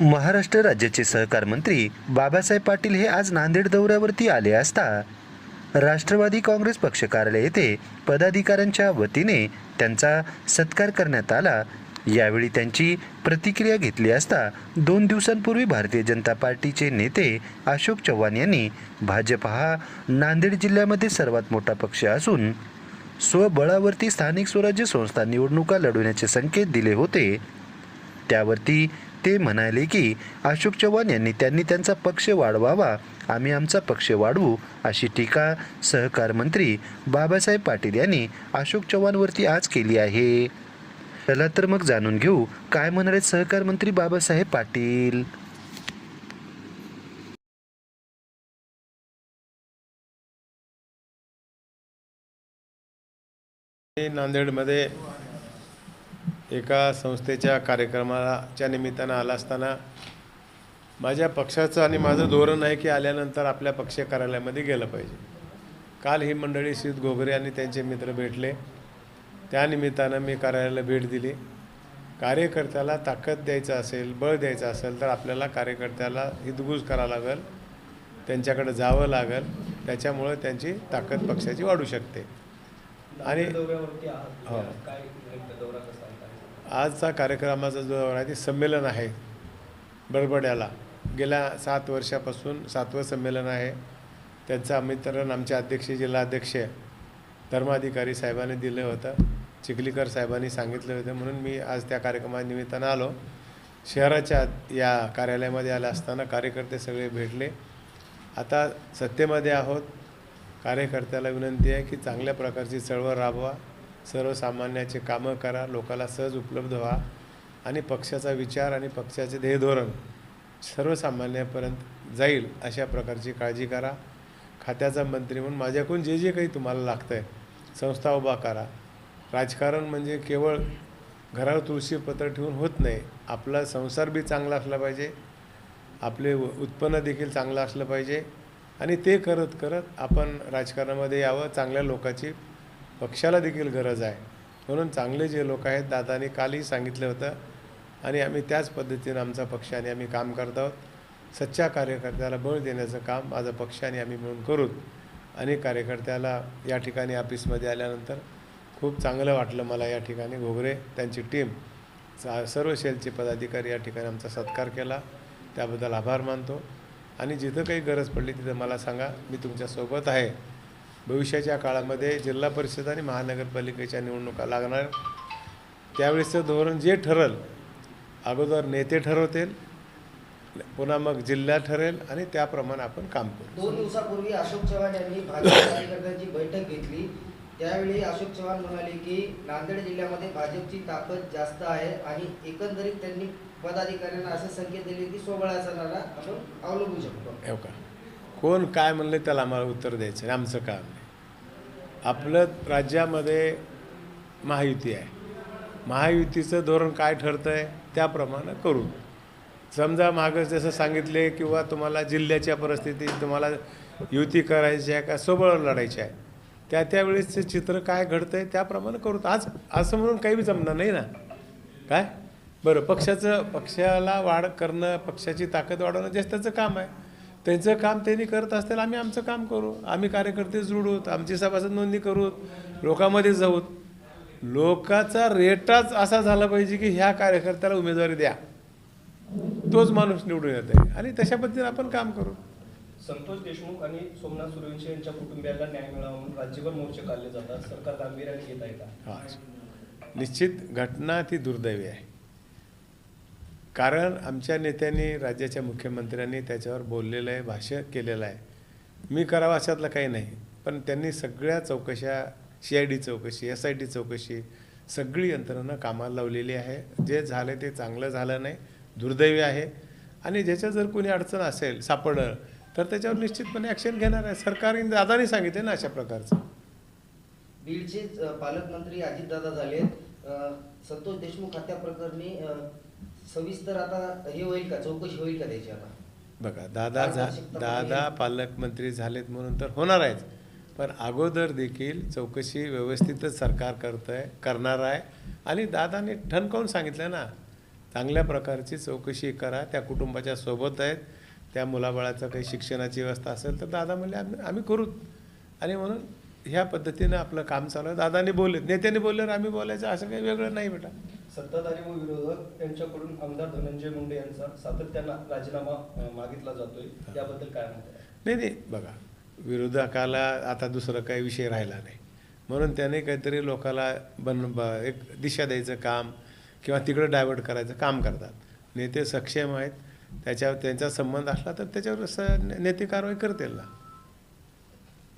महाराष्ट्र राज्याचे सहकार मंत्री बाबासाहेब पाटील हे आज नांदेड दौऱ्यावरती आले असता राष्ट्रवादी काँग्रेस पक्ष कार्यालय येथे पदाधिकाऱ्यांच्या वतीने त्यांचा सत्कार करण्यात आला. यावेळी त्यांची प्रतिक्रिया घेतली असता दोन दिवसांपूर्वी भारतीय जनता पार्टीचे नेते अशोक चव्हाण यांनी भाजप हा नांदेड जिल्ह्यामध्ये सर्वात मोठा पक्ष असून स्वबळावरती स्थानिक स्वराज्य संस्था निवडणुका लढवण्याचे संकेत दिले होते. त्यावरती ते म्हणाले की अशोक चव्हाण यांनी त्यांनी त्यांचा पक्ष वाढवावा आम्ही आमचा पक्ष वाढवू अशी टीका सहकार मंत्री बाबासाहेब पाटील यांनी अशोक चव्हाणवरती आज केली आहे. चला तर मग जाणून घेऊ काय म्हणाले सहकार मंत्री बाबासाहेब पाटील? नांदेडमध्ये एका संस्थेच्या कार्यक्रमाच्या निमित्तानं आला असताना माझ्या पक्षाचं आणि माझं धोरण आहे की आल्यानंतर आपल्या पक्ष कार्यालयामध्ये गेलं पाहिजे. काल ही मंडळी श्रीत गोगरे आणि त्यांचे मित्र भेटले. त्या निमित्तानं मी कार्यालयाला भेट दिली. कार्यकर्त्याला ताकद द्यायचं असेल बळ द्यायचं असेल तर आपल्याला कार्यकर्त्याला हितगुज करावं लागेल त्यांच्याकडे जावं लागेल त्याच्यामुळं त्यांची ताकद पक्षाची वाढू शकते. आणि हो. आजचा कार्यक्रमाचा जो आहे ते संमेलन आहे बडबड्याला गेल्या सात वर्षापासून सातवं संमेलन आहे. त्यांचं आमंत्रण आमचे अध्यक्ष जिल्हाध्यक्ष धर्माधिकारी साहेबांनी दिलं होतं. चिखलीकर साहेबांनी सांगितलं होतं. म्हणून मी आज त्या कार्यक्रमानिमित्तानं आलो. शहराच्या या कार्यालयामध्ये आल्या असताना कार्यकर्ते सगळे भेटले. आता सत्तेमध्ये आहोत. कार्यकर्त्याला विनंती आहे की चांगल्या प्रकारची चळवळ राबवा. सर्वसामान्याचे कामं करा लोकाला सहज उपलब्ध व्हा आणि पक्षाचा विचार आणि पक्षाचे ध्येय धोरण सर्वसामान्यापर्यंत जाईल अशा प्रकारची काळजी करा. खात्याचा मंत्री म्हणून माझ्याकडून जे जे काही तुम्हाला लागतं आहे संस्था उभा करा. राजकारण म्हणजे केवळ घरावर तुळशीपत्र ठेवून होत नाही आपला संसार बी चांगला असला पाहिजे आपले उत्पन्न देखील चांगलं असलं पाहिजे आणि ते करत करत आपण राजकारणामध्ये यावं चांगल्या लोकाची पक्षाला देखील गरज आहे. म्हणून चांगले जे लोक आहेत दादानी कालही सांगितलं होतं. आणि आम्ही त्याच पद्धतीनं आमचा पक्ष आणि आम्ही काम करत आहोत. सच्च्या कार्यकर्त्याला बळ देण्याचं काम माझा पक्ष आणि आम्ही मिळून करूत आणि कार्यकर्त्याला या ठिकाणी ऑफिसमध्ये आल्यानंतर खूप चांगलं वाटलं मला या ठिकाणी. घोगरे त्यांची टीम चा सर्व शेलचे पदाधिकारी या ठिकाणी आमचा सत्कार केला. त्याबद्दल आभार मानतो. आणि जिथं काही गरज पडली तिथं मला सांगा. मी तुमच्यासोबत आहे. भविष्याच्या काळामध्ये जिल्हा परिषद आणि महानगरपालिकेच्या निवडणुका लागणार. त्यावेळेसचं धोरण जे ठरल अगोदर नेते ठरवतील पुन्हा मग जिल्हा ठरेल आणि त्याप्रमाणे आपण काम करू. दोन दिवसापूर्वी अशोक चव्हाण यांनी भाजप कार्यकर्त्यांची बैठक घेतली. त्यावेळी अशोक चव्हाण म्हणाले की नांदेड जिल्ह्यामध्ये भाजपची ताकद जास्त आहे आणि एकंदरीत त्यांनी पदाधिकाऱ्यांना असे संकेत दिले की स्वबळाचा नारा आपण अवलंबू शकतो. हो कोण काय म्हणलं त्याला आम्हाला उत्तर द्यायचं आहे. आमचं काम नाही आपलं राज्यामध्ये महायुती आहे. महायुतीचं धोरण काय ठरतं आहे त्याप्रमाणे करू समजा मागं जसं सांगितले किंवा तुम्हाला जिल्ह्याच्या परिस्थितीत तुम्हाला युती करायची आहे का सोबळ लढायची आहे. त्या त्यावेळेसचं चित्र काय घडतं आहे त्याप्रमाणे करू आज असं म्हणून काही बी जमणार नाही ना. काय? बरं पक्षाचं पक्षाला वाढ करणं पक्षाची ताकद वाढवणं जे त्याचं काम आहे. त्यांचं काम त्यांनी करत असतील आम्ही आमचं काम करू. आम्ही कार्यकर्ते जोडूत आमची सभासद नोंदणी करूत लोकांमध्ये जाऊत लोकाचा रेटाच असा झाला पाहिजे की ह्या कार्यकर्त्याला उमेदवारी द्या. तोच माणूस निवडून येत आहे आणि तशा पद्धतीने आपण काम करू. संतोष देशमुख आणि सोमनाथ सूर्यवंशी यांच्या कुटुंबियाला न्याय मिळावा म्हणून राज्यभर मोर्चे काढले जातात. सरकार गांभीर्याने घेत आहे का? निश्चित घटना ती दुर्दैवी आहे. कारण आमच्या नेत्यांनी राज्याच्या मुख्यमंत्र्यांनी त्याच्यावर बोललेलं आहे भाष्य केलेलं आहे. मी करावं अशातलं काही नाही पण त्यांनी सगळ्या चौकशा सी आय डी चौकशी एस आय टी चौकशी सगळी यंत्रणा कामाला लावलेली आहे. जे झालं ते चांगलं झालं नाही दुर्दैवी आहे. आणि ज्याच्या जर कोणी अडचण असेल सापडलं तर त्याच्यावर निश्चितपणे ॲक्शन घेणार आहे. सरकारने दादानी सांगितले ना अशा प्रकारचं. बीडचे पालकमंत्री अजितदादा झाले संतोष देशमुख हत्या प्रकरणी सविस्तर आता हे होईल का? चौकशी होईल का त्याची आता? बघा दादा झा दादा पालकमंत्री झालेत म्हणून तर होणार आहेत. पण अगोदर देखील चौकशी व्यवस्थितच सरकार करत आहे करणार आहे. आणि दादाने ठणकावून सांगितलं ना? चांगल्या प्रकारची चौकशी करा त्या कुटुंबाच्या सोबत आहेत त्या मुलाबाळाचं काही शिक्षणाची व्यवस्था असेल तर दादा म्हणले आम्ही आम्ही करू आणि म्हणून ह्या पद्धतीनं आपलं काम चालू आहे. दादाने बोलले नेत्याने बोलल्यावर आम्ही बोलायचं असं काही वेगळं नाही बेटा. सत्ताधारी व विरोधक यांच्याकडून आमदार धनंजय मुंडे यांचा सातत्यानं राजीनामा मागितला जातोय. याबद्दल काय म्हणतात नाही नाही बघा विरोधकाला आता दुसरा काही विषय राहिला नाही. म्हणून त्याने काहीतरी लोकाला बन ब एक दिशा द्यायचं काम किंवा तिकडं डायव्हर्ट करायचं काम करतात. नेते सक्षम आहेत त्याच्यावर त्यांचा संबंध असला तर त्याच्यावर स नेते कारवाई करतील ना.